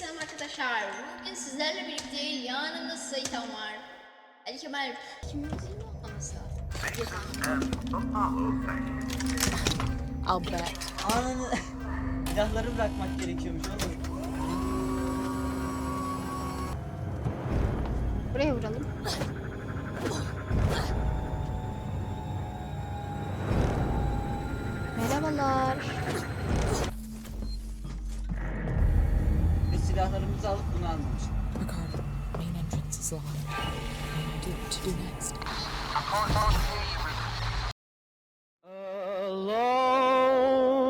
selam arkadaşlar. Bugün sizlerle birlikte yanımda Sait'an var. Ali Kemal kimimizin olmaması lazım. Bet. Ananı silahları bırakmak gerekiyormuş oğlum. Buraya vuralım. Merhabalar. Silahlarımızı alıp bunu almış. Ricardo, main entrance is locked. What do to do next?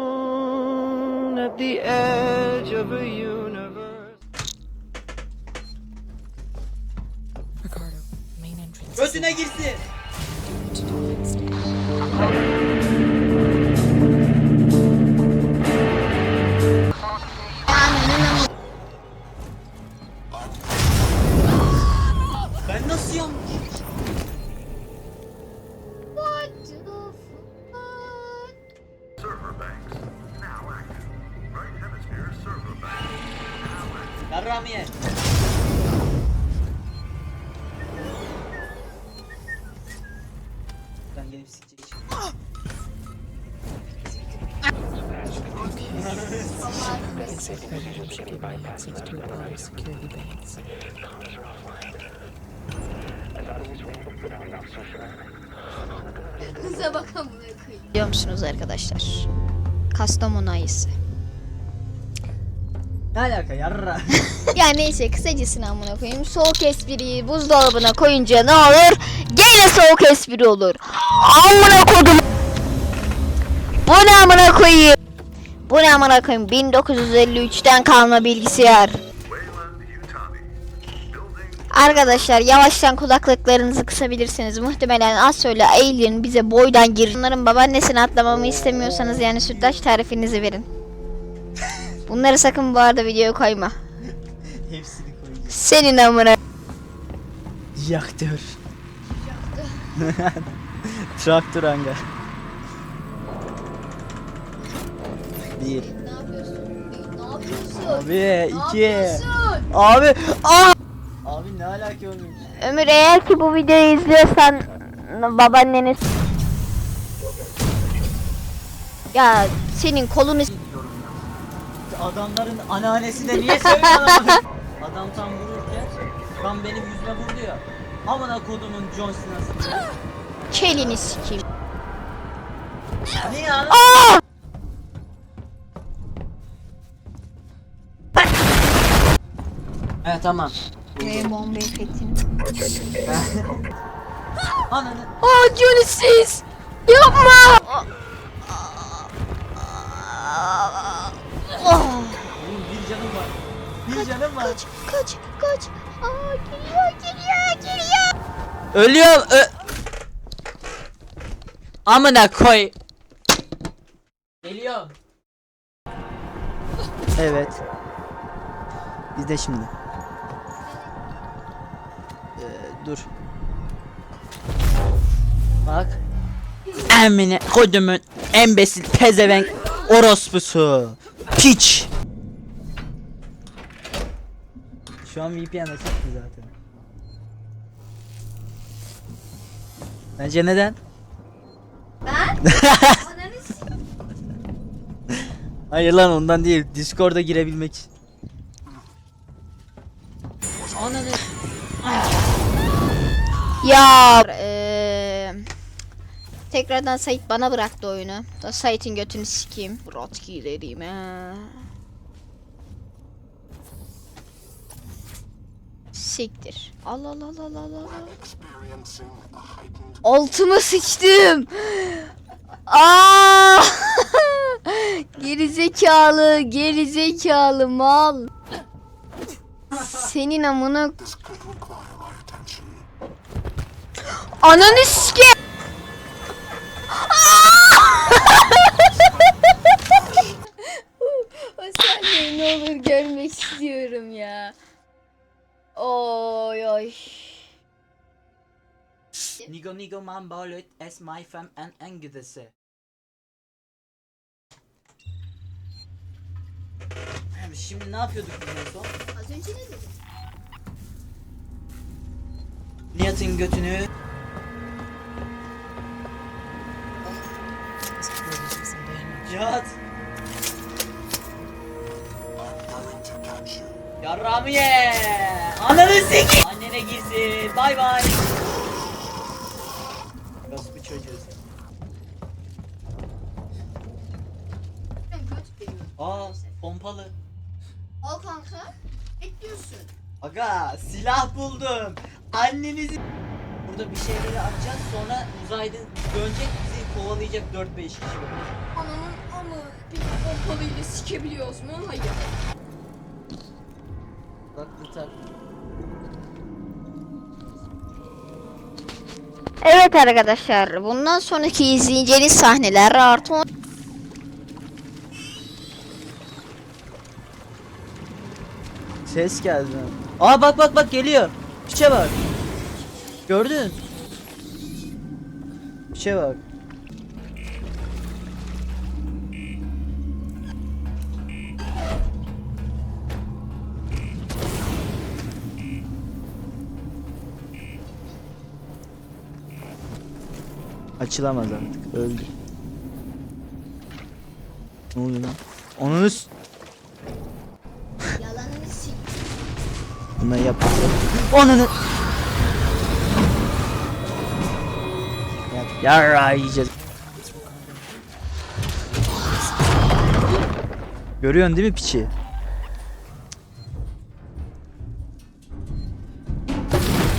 Alone at the edge of a universe. Ricardo, main entrance. Götüne girsin. Kıza bakın bunu koyayım. Biliyor musunuz arkadaşlar? Kastamonu ayısı. Ne alaka yarra? ya neyse kısacasını amına koyayım. Soğuk espriyi buzdolabına koyunca ne olur? Gene soğuk espri olur. Amına kodum. Bu ne amına koyayım? Bu ne amına koyayım? 1953'ten kalma bilgisayar. Arkadaşlar yavaştan kulaklıklarınızı kısabilirsiniz. Muhtemelen az sonra Alien bize boydan girir. Bunların babaannesini atlamamı istemiyorsanız yani sütlaç tarifinizi verin. Bunları sakın bu arada videoya koyma. Hepsini koyacağım. Senin amına. Yaktır. Traktör hangar. Bir. Ne yapıyorsun? Ne yapıyorsun? Abi iki. Abi. Aa! Abi ne alaka oğlum? Ömür eğer ki bu videoyu izliyorsan babaanneniz ya senin kolunu s- Adamların anneannesi de niye söylüyorsun? Adam tam vururken tam benim yüzüme vurdu ya. Amına kodumun John Cena'sı. kelini sikeyim. Ne ya? Evet tamam. Ve bomba efektini. Ananı. Aa Sins! Yapma! Oh, Oğlum bir canım var. Bir canım var. kaç, kaç, kaç. Aa geliyor, geliyor, geliyor. Ölüyorum. Ö Amına koy. Geliyorum. Evet. Biz de şimdi. Dur. Bak. Emine kodumun embesil pezevenk orospusu. Piç. Şu an VPN açıktı zaten. Bence neden? Hayır lan ondan değil. Discord'a girebilmek için. Ananı. Ya eee tekrardan Sait bana bıraktı oyunu. Da Sait'in götünü sikeyim. Rotki dediğim ha. Siktir. Allah Allah Allah Allah Allah. Altıma sıçtım. Aa! geri zekalı, geri zekalı mal. Senin amına Ananı sike. o sahneyi ne olur görmek istiyorum ya. Oy oy. Nigo nigo man balut es my fam en en engidesi. Abi Şimdi ne yapıyorduk biz en son? Az önce ne dedim? Nihat'ın götünü Nihat. Yarrağımı ye. Ananı siki Annene girsin bay bay. Nasıl bir göt veriyorum. Aa pompalı. Al kanka. Bekliyorsun. Aga silah buldum. Annenizi Burada bir şeyleri atacağız sonra uzayda dönecek bizi kovalayacak 4-5 kişi bir pompalıyla sikebiliyoruz mu? Hayır. Taklı tak Evet arkadaşlar. Bundan sonraki izleyeceğiniz sahneler artı Ses geldi. Aa bak bak bak geliyor. Piçe bak. Gördün? Piçe bak. Açılamaz artık. Öldü. Ne oluyor lan? Onun üst. Yalanını sik. Bunları yaparsa. Onunu. Ya, yarra yiyeceğiz. Görüyorsun değil mi piçi?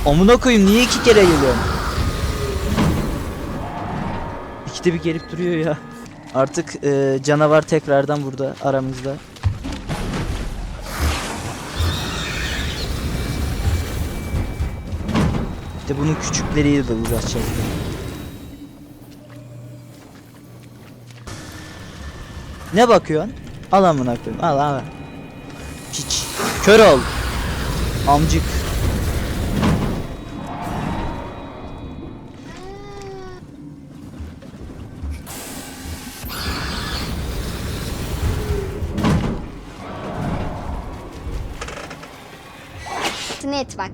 Amına koyayım niye iki kere geliyorsun? İkide bir gelip duruyor ya. Artık e, canavar tekrardan burada aramızda. İşte bunun küçükleriyle de uğraşacağız. Ne bakıyorsun? Al amına koyayım. Al al. Piç. Kör ol. Amcık. Net bak.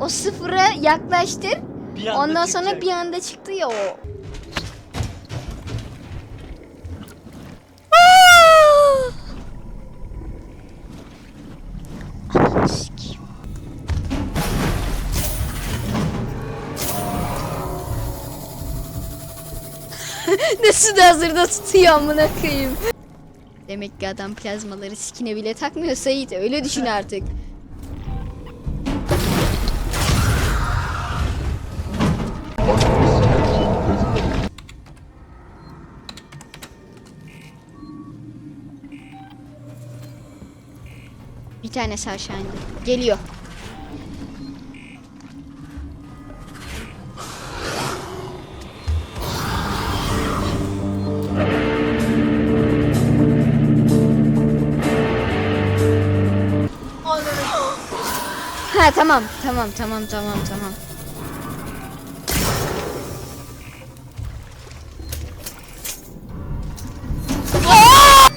O sıfıra yaklaştır. Bir anda Ondan sonra çıkacak. bir anda çıktı ya o. Sikeyim. Nasıl da hazırda tutuyor amına koyayım. Demek ki adam plazmaları sikine bile takmıyor Sait. Öyle düşün artık. Tanesi aşağı indi. Geliyor. Ha tamam tamam tamam tamam tamam.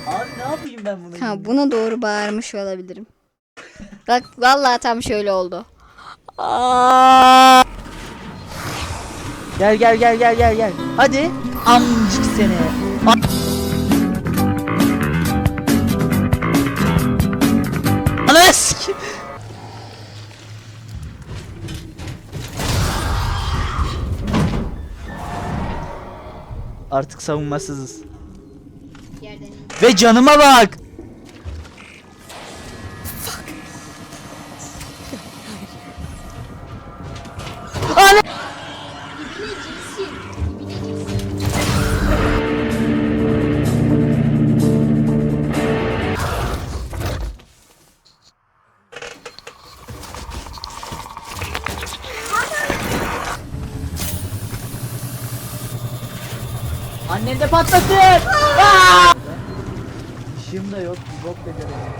Abi ne yapayım ben bunu? Ha buna doğru bağırmış olabilirim. Bak vallahi tam şöyle oldu. Gel gel gel gel gel gel. Hadi. Amcık seni. A- Ananı sikeyim. Artık savunmasızız. Yerden. Ve canıma bak. Annen de patlasın. İşim de yok. Bok beceremiyorum.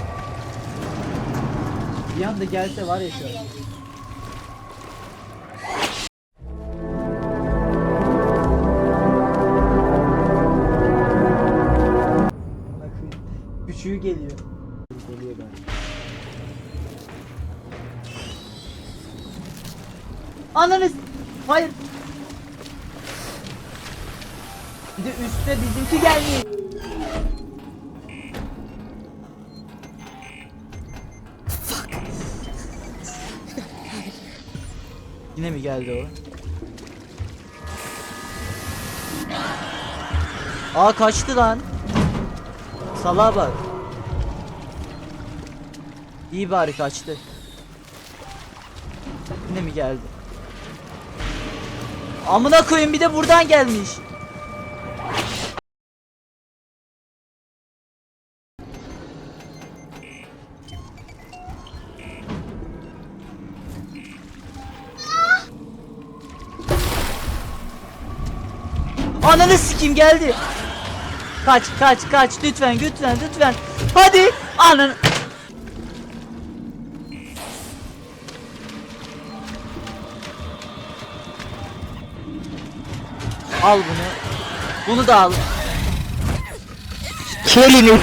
Bir anda gelse var ya şu an. Üçüğü geliyor. Geliyor ben. Ananız! Hayır! Bir de üstte bizimki gelmiş. Yine mi geldi o? Aa kaçtı lan. Salağa bak. İyi bari kaçtı. Yine mi geldi? Amına koyayım bir de buradan gelmiş. Sikeyim geldi. Kaç kaç kaç lütfen lütfen lütfen. Hadi ananı. Al bunu. Bunu da al. Kelini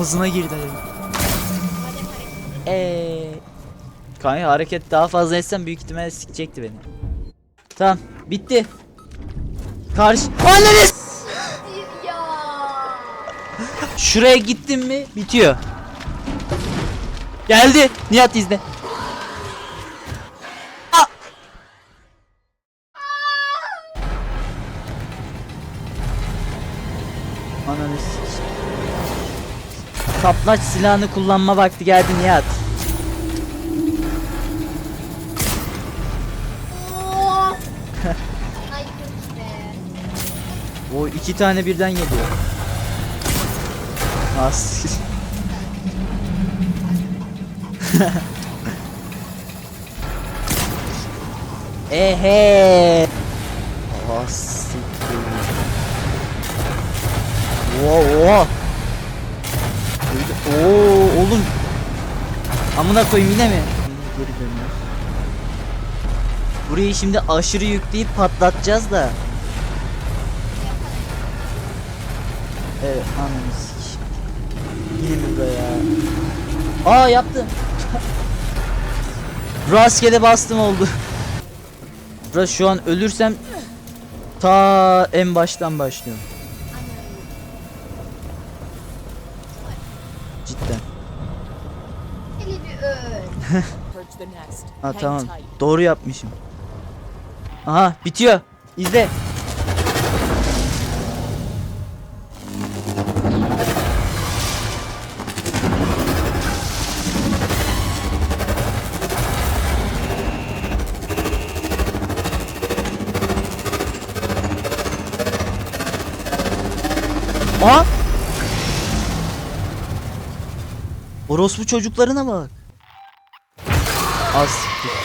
Ağzına girdi. Eee. Kanka hareket daha fazla etsem büyük ihtimalle sikecekti beni. Tamam bitti. Karşı Ya. Şuraya gittim mi bitiyor. Geldi. Nihat izle. Kaplaç silahını kullanma vakti geldi Nihat. Be. O iki tane birden geliyor. As. Ehe. As. Wow, wow. Oo oğlum. Amına koyayım yine mi? Geri dönüyor. Burayı şimdi aşırı yükleyip patlatacağız da. Evet sik. Yine mi be ya? Aa yaptım. Rastgele bastım oldu. Burası şu an ölürsem ta en baştan başlıyorum. Ha tamam. Doğru yapmışım. Aha bitiyor. İzle. Aa! Orospu çocuklarına bak. Az siktir.